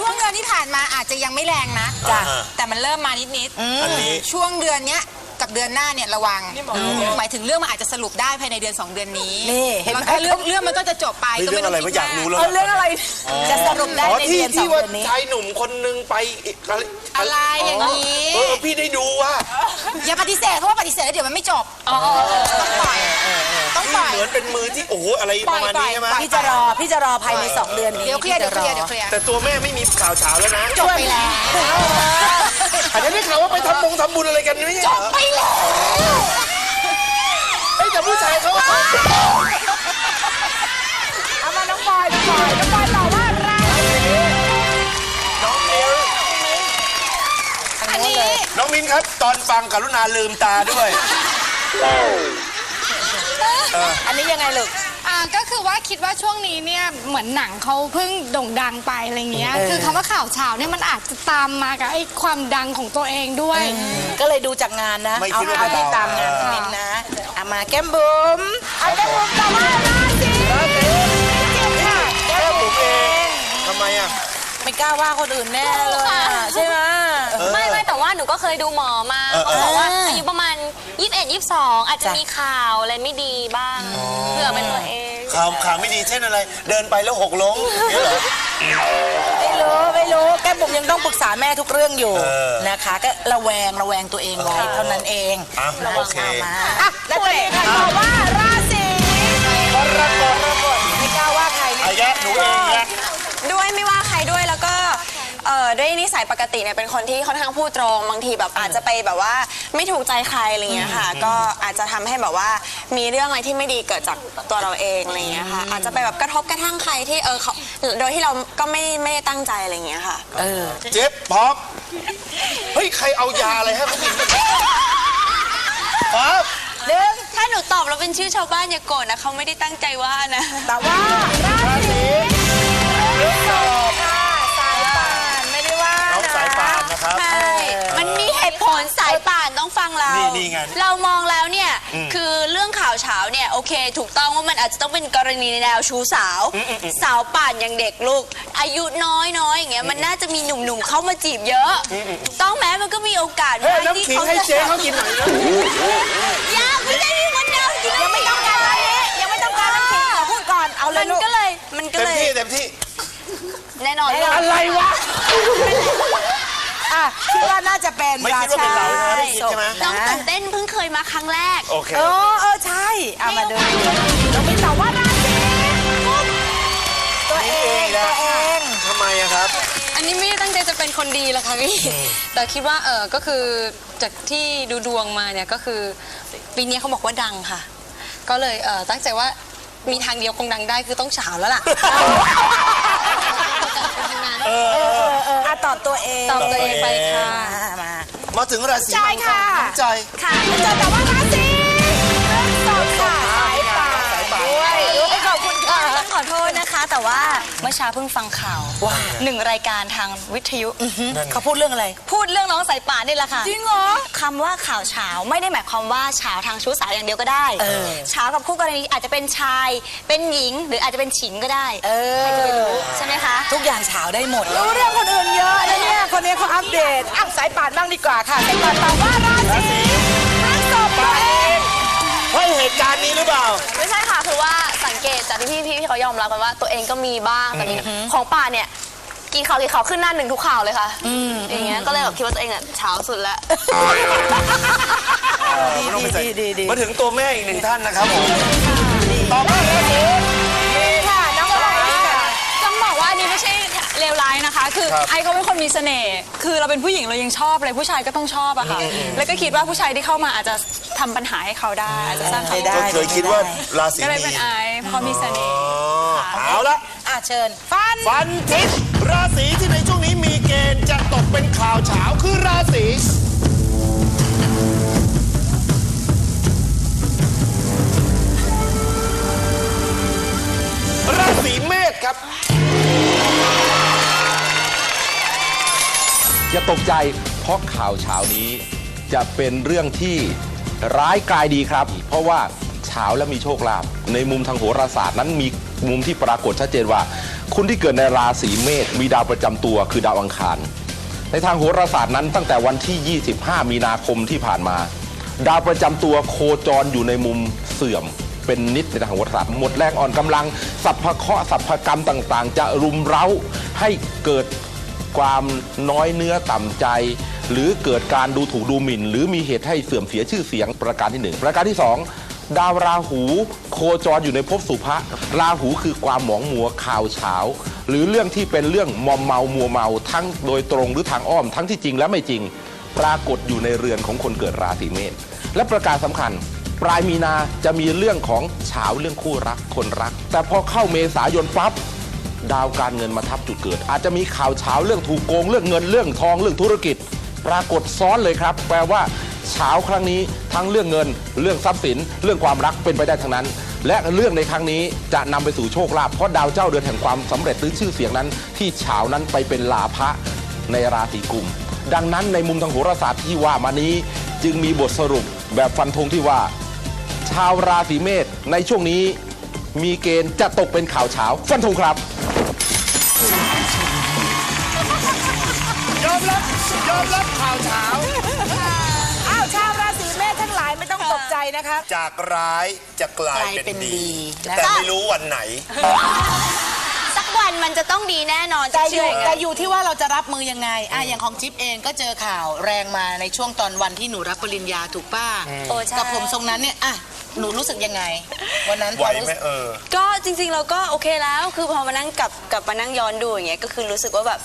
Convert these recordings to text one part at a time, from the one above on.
ช่วงเดือนที่ผ่านมาอาจจะยังไม่แรงนะ จ้ะ แต่มันเริ่มมานิดอันนี้ๆช่วงเดือนเนี้ย กับเดือนหน้าเนี่ยระวังหมายถึงเรื่องมันอาจจะสรุปได้ภายในเดือน 2 เดือนนี้นี่เห็นไหมมันก็เรื่องเรื่องมันก็จะจบไปเฮ้ยก็เรื่องอะไรต้ไม่อยากรู้แล้วเออเรื่องอะไรจะสรุปได้อ๋อในที่เดือนสอที่งว่าเดือนนี้ ชายหนุ่มคนหนึงไปอีกอะไรอะไรอย่างนี้ เออพี่ได้ดูว่าอย่าปฏิเสธเพราะว่าปฏิเสธแล้วเดี๋ยวมันไม่จบต้องปล่อยต้องปล่อยเหมือนเป็นมือที่โอ้โหอะไรประมาณนี้ใช่ไหมปล่อยพี่จะรอพี่จะรอภายในสองเดือนนี้เดี๋ยวเคลียร์เดี๋ยวเคลียร์พี่เดี๋ยวเคลียร์แต่ตัวแม่ไม่มีข่าวเช้าแล้วนะจบไปแล้ว อันนี้ได้ข่าวว่าไปทำบงทำบุญอะไรกันนี่จบไปแล้วเฮ้ยแต่ผู้ชายเขาก็เอามาน้องบอยน้องบอยน้องบอยตอบว่าราศีน้องมิวอันนี้น้องมินครับ ตอนฟังกรุณาลืมตาด้วย อันนี้ยังไงลูกอ่าก็คือว่าคิดว่าช่วงนี้เนี่ยเหมือนหนังเขาเพิ่งโด่งดังไปอะไรเงี้ยเออคือคำว่าข่าวเช้าเนี่ยมันอาจจะตามมากับไอ้ความดังของตัวเองด้วย ก็เลยดูจากงานนะ ไม่เอาคิดว่าเอาเป็นที่เราตามงานพี่มินนะเอามาแก้มบุ๋มเอาแก้มบุ๋มตอบว่าราศีเจ็บค่ะแก้มบุ๋มเองทำไมอะ ไม่กล้าว่าคนอื่นแน่เลยอะใช่ไหม ไม่ไม่แต่ว่าหนูก็เคยดูหมอมาเออเออเขาบอกว่าอายุประมาณ21 22 อาจจะจ้ะมีข่าวอะไรไม่ดีบ้างเผื่อเป็นตัวเองข่าวข่าวไม่ดีเช่นอะไร เดินไปแล้วหกล้มอย่างเนี่ยเหรอ ไม่รู้ไม่รู้แก้มบุ๋มยังต้องปรึกษาแม่ทุกเรื่องอยู่เออ นะคะ ก็ระแวงระแวงตัวเองไว้เท่านั้นเองอะโอเคมาอะแล้วจะมีใครตอบว่าราศีกรกฎไม่กล้าว่าใครไอ้แกหนูเองแกด้วยไม่ว่าใครด้วยแล้วก็ เอ่อด้วยนิสัยปกติเนี่ยเป็นคนที่ค่อนข้างพูดตรงบางทีแบบอาจจะไปแบบว่าไม่ถูกใจใครอะไรเงี้ยค่ะ ก็อาจจะทำให้แบบว่ามีเรื่องอะไรที่ไม่ดีเกิดจากตัวเราเองอะไรเงี้ยค่ะ อาจจะไปแบบกระทบกระทั่งใครที่เออเขาโดยที่เราก็ไม่ไม่ได้ตั้งใจอะไรเงี้ยค่ะเออเจ็บพร้อมเฮ้ย ใครเอายาอะไรให้เขากินครับหนึ่งถ้าหนูตอบแล้วเป็นชื่อชาวบ้านอย่าโกรธนะเขาไม่ได้ตั้งใจว่านะ แต่ว่า ราศี ครับ ใช่ มันมีเหตุผลสายป่านต้องฟังเรานี่นี่ไงเรามองแล้วเนี่ยคือเรื่องข่าวเช้าเนี่ยโอเค ถูกต้องว่ามันอาจจะต้องเป็นกรณีในแนวชูสาวสาวป่านอย่างเด็กลูก อายุน้อยน้อยอย่างเงี้ยมันน่าจะมีหนุ่มๆเข้ามาจีบเยอะ ถูกต้องไหมมันก็มีโอกาสเฮ้ยว่าน้ำขิงให้เจ๊เขากินหน่อยนะยากไม่ได้มีมะนาวกินยังไม่ต้องการอะไรนี้ยังไม่ต้องการน้ำขิงขอพูดก่อนเอาเลมัยนลูก ก็เลยมันก็เต็มเลยที่เต็มที่แน่นอน อะไรวะ อะคิดว่าน่าจะเป็นไม่คิดว่าเป็นเราใช่ไหมไม่คิดใช่ไหม น้องตื่นเต้นเพิ่งเคยมาครั้งแรก โอเคเออเออใช่เอามาดูน้องมิ้นตอบว่าราศีตัวเองตัวเองทำไมอะครับ อันนี้ไม่ได้ตั้งใจจะเป็นคนดีหรอกค่ะพี่ แต่คิดว่าเออก็คือจากที่ดูดวงมาเนี่ยก็คือปีนี้เขาบอกว่าดังค่ะ ก็เลยเออตั้งใจว่ามีทางเดียวคงดังได้คือต้องเฉาแล้วล่ะเออเอออะตอบตัวเองตอบตัวเองไปค่ะอ่มามาถึงราศีใช่ค่ะ น้ำใจ ค่ะจะตอบว่าราศีพฤษภค่ะสายป่านด้วยด้วย ขอบคุณค่ะ ต้องขอโทษนะคะ แต่ว่าเมื่อเช้าเพิ่งฟังข่าวว่าหนึ่งรายการทางวิทยุเขาพูดเรื่องอะไร พูดเรื่องน้องสายป่านนี่แหละค่ะจริงเหรอคำว่าข่าวเช้าไม่ได้หมายความว่าเช้าทางชู้สาวอย่างเดียวก็ได้เออ เช้ากับคู่กรณีอาจจะเป็นชาย เป็นหญิงหรืออาจจะเป็นฉิงก็ได้เออ ใช่ไหมคะ ทุกอย่างเฉาได้หมด รู้เรื่องคนอื่นเยอะนะเนี่ย คนนี้เขาอัปเดตอะสายป่านบ้างดีกว่าค่ะ สายป่านตอบว่าราศีพฤษภตัวเอง เฮ้ยเหตุการณ์นี้หรือเปล่า ไม่ใช่ค่ะ คือว่าสังเกตจากที่พี่พี่ๆเขายอมรับกันว่า ตัวเองก็มีบ้างแต่มีของป่าเนี่ยกี่ข่าวกี่ข่าวขึ้นหน้าหนึ่งทุกข่าวเลยค่ะอย่างเงี้ยก็เลยแบบคิดว่าตัวเองอะเช้าสุดแล้ว ดีดีดีดีมาถึงตัวแม่อีกหนึ่งท่านนะครับผมตอบมาราศีดีค่ะน้องอะไรค่ะต้องบอกว่าอันนี้ไม่ใช่ เลวร้ายนะคะ คือครับไอเขาเป็นคนมีเสน่ห์คือเราเป็นผู้หญิงเรายังชอบอะไรผู้ชายก็ต้องชอบอะค่ะแล้วก็คิดว่าผู้ชายที่เข้ามาอาจจะทำปัญหาให้เขาได้อาจจะสร้างความได้ ก็เคยคิดว่าราศีก็เลยมีเป็นไอเพราะมีเสน่ห์อ๋อเอาละ อะเชิญ ฟัน ฟันทิศราศีที่ในช่วงนี้มีเกณฑ์จะตกเป็นข่าวเฉาคือราศี อย่าตกใจเพราะข่าวเช้านี้ จะเป็นเรื่องที่ร้ายกลายดีครับ เพราะว่าเช้าและมีโชคลาภในมุมทางโหราศาสตร์นั้นมีมุมที่ปรากฏชัดเจนว่า คุณที่เกิดในราศีเมษมีดาวประจำตัวคือดาวอังคาร ในทางโหราศาสตร์นั้นตั้งแต่วันที่ 25 มีนาคมที่ผ่านมา ดาวประจำตัวโคจรอยู่ในมุมเสื่อมเป็นนิดในทางโหราศาสตร์หมดแรงอ่อนกำลังสัพพะเคราะห์สัพพกรรมต่างๆ จะรุมเร้าให้เกิด ความน้อยเนื้อต่ำใจ หรือเกิดการดูถูกดูหมิ่น หรือมีเหตุให้เสื่อมเสียชื่อเสียงประการที่หนึ่งประการที่สองดาวราหูโคจรอยู่ในภพสุภะราหูคือความหมองมัวข่าวเฉาหรือเรื่องที่เป็นเรื่องมอมเมามัวเมาทั้งโดยตรงหรือทางอ้อมทั้งที่จริงและไม่จริง ปรากฏอยู่ในเรือนของคนเกิดราศีเมษและประการสำคัญ ปลายมีนาจะมีเรื่องของเฉาเรื่องคู่รักคนรัก แต่พอเข้าเมษายนปั๊บ ดาวการเงินมาทับจุดเกิด อาจจะมีข่าวเช้าเรื่องถูกโกงเรื่องเงินเรื่องทองเรื่องธุรกิจ ปรากฏซ้อนเลยครับ แปลว่าเช้าครั้งนี้ทั้งเรื่องเงิน เรื่องทรัพย์สิน เรื่องความรักเป็นไปได้ทั้งนั้น และเรื่องในครั้งนี้จะนำไปสู่โชคลาภเพราะดาวเจ้าเดือนแห่งความสำเร็จหรือชื่อเสียงนั้น ที่เช้านั้นไปเป็นลาภะในราศีกุม ดังนั้นในมุมทางโหราศาสตร์ที่ว่ามานี้จึงมีบทสรุปแบบฟันธงที่ว่า ชาวราศีเมษในช่วงนี้มีเกณฑ์จะตกเป็นข่าวเช้าฟันธงครับ มรับยอมรับข่าวเช้าอ้าวชาวราศีเมษทั้งหลายไม่ต้องตกใจนะคะ จากร้ายจะกลายกลายเป็เป็นนดีดีนะคะแต่ไม่รู้วันไหน สักวันมันจะต้องดีแน่นอนแต่อเชื่ยู่ออย่างแต่นั้นอยู่ที่ว่าเราจะรับมือยังไงอะอย่างของจิ๊บเองก็เจอข่าวแรงมาในช่วงตอนวันที่หนูรับปริญญาถูกป้าโอ้ใช่กับผมทรงนั้นเนี่ยอะหนูรู้สึกยังไง วันนั้นไหวพอรู้ไหมสึกเออ ก็จริงๆเราก็โอเคแล้ว คือพอมานั่งกลับกลับมานั่งย้อนดูอย่างเงี้ยก็คือรู้สึกว่าแบบ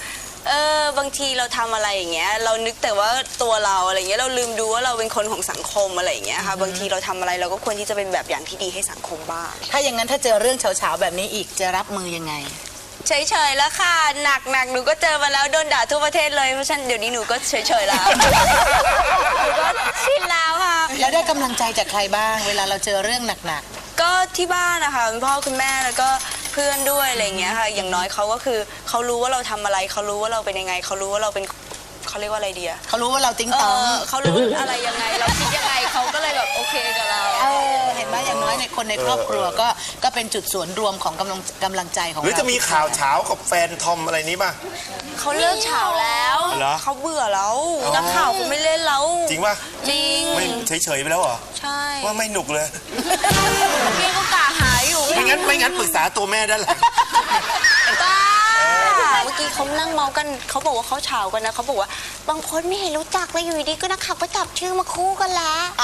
เออบางทีเราทำอะไรอย่างเงี้ยเรานึกแต่ว่าตัวเราอะไรเงี้ยเราลืมดูว่าเราเป็นคนของสังคมอะไรอย่างเงี้ยค่ะบางทีเราทำอะไรเราก็ควรที่จะเป็นแบบอย่างที่ดีให้สังคมบ้าง ถ้าอย่างนั้นถ้าเจอเรื่องเฉาๆแบบนี้อีกจะรับมือยังไง เฉยๆแล้วค่ะหนักหนักๆหนูก็เจอมาแล้วโดนด่าทั่วประเทศเลยเพราะฉะนันเดี๋ยวนี้หนูก็เฉยๆแล้ว หนูก็ชินแล้วค่ะ แล้วได้กำลังใจจากใครบ้าง เวลาเราเจอเรื่องหนักก็ที่บ้านนะคะคุณพ่อคุณแม่แล้วก็ เพื่อนด้วยอะไรอย่างเงี้ยค่ะ อย่างน้อยเขาก็คือเขารู้ว่าเราทำอะไรเขารู้ว่าเราเป็นยังไงเขารู้ว่าเราเป็นเขาเรียกว่าอะไรดีอะๆเขารู้ว่าเราติ้งเอตองอเขารู้อะไรยังไงเราคิดยังไงเขาก็เลยแบบโอเคกับเรา เออเห็นไหมอย่างน้อยในคนในครอบครัวก็ก็เป็นจุดส่วนรวมของกำลังกำลังใจของหรือเราจะมีข่าวเช้ากับแฟนทอมอะไรนี้ป่ะ เขาเลิกเฉาแล้วเหรอเขาเบื่อแล้วนักข่าวเขาไม่เล่นแล้วจริงป่ะจริงไม่เฉยๆไปแล้วเหรอใช่ว่าไม่หนุกเลย พี่ก็กล่าวหา อยู่ไม่งั้นไม่งั้นปรึกษาตัวแม่ได้แหละบ้าเมื่อกี้เขานั่งเมากันเขาบอกว่าเขาเฉากันนะเขาบอกว่า บางคนไม่เห็นรู้จักเลยอยู่ดีๆก็นักข่าวก็จับชื่อมาคู่กันละเอ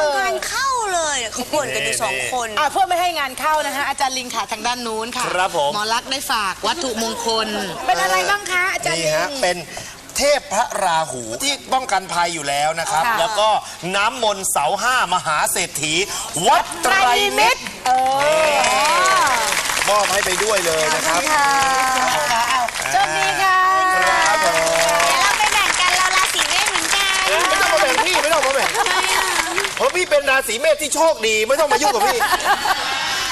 องานเข้าเลยเขาบ่นกันอยู่สองคนอะเพื่อไม่ให้งานเข้านะคะอาจารย์ลิงค่ะทางด้านนู้นค่ะครับผมหมอลักษณ์ได้ฝากวัตถุมงคล เป็นอะไรบ้างคะอาจารย์นี่ลิฮะงเป็นเทพพระราหูที่ป้องกันภัยอยู่แล้วนะครับค่ะแล้วก็น้ำมนต์เสาห้ามหาเศรษฐี วัดไตรมิตรเออ มอบให้ไปด้วยเลยนะครับค่ะเอาโชคดีค่ะครับผมเราไปแบ่งกันเราราศีเมษเหมือนกันไม่ต้องมาแบ่งพี่ไม่ต้องมาแบ่งเพราะพี่เป็นราศีเมษที่โชคดีไม่ต้องมายุ่งกับพี่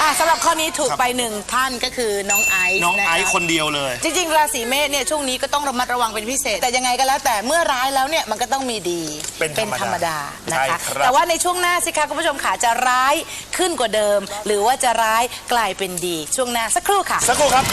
อะสำหรับข้อนี้ถูกไปหนึ่งท่านก็คือน้องไอซ์น้องะะไอซ์คนเดียวเลย จริง ๆ ราศีเมษเนี่ยช่วงนี้ก็ต้องระมัดระวังเป็นพิเศษ แต่ยังไงก็แล้วแต่เมื่อร้ายแล้วเนี่ยมันก็ต้องมีดีเป็นธรรมดาธรรมดานะใช่คะ ครับ แต่ว่าในช่วงหน้าสิคะคุณผู้ชมขาจะร้ายขึ้นกว่าเดิม หรือว่าจะร้ายกลายเป็นดีช่วงหน้าสักครู่ค่ะ สักครู่ครับ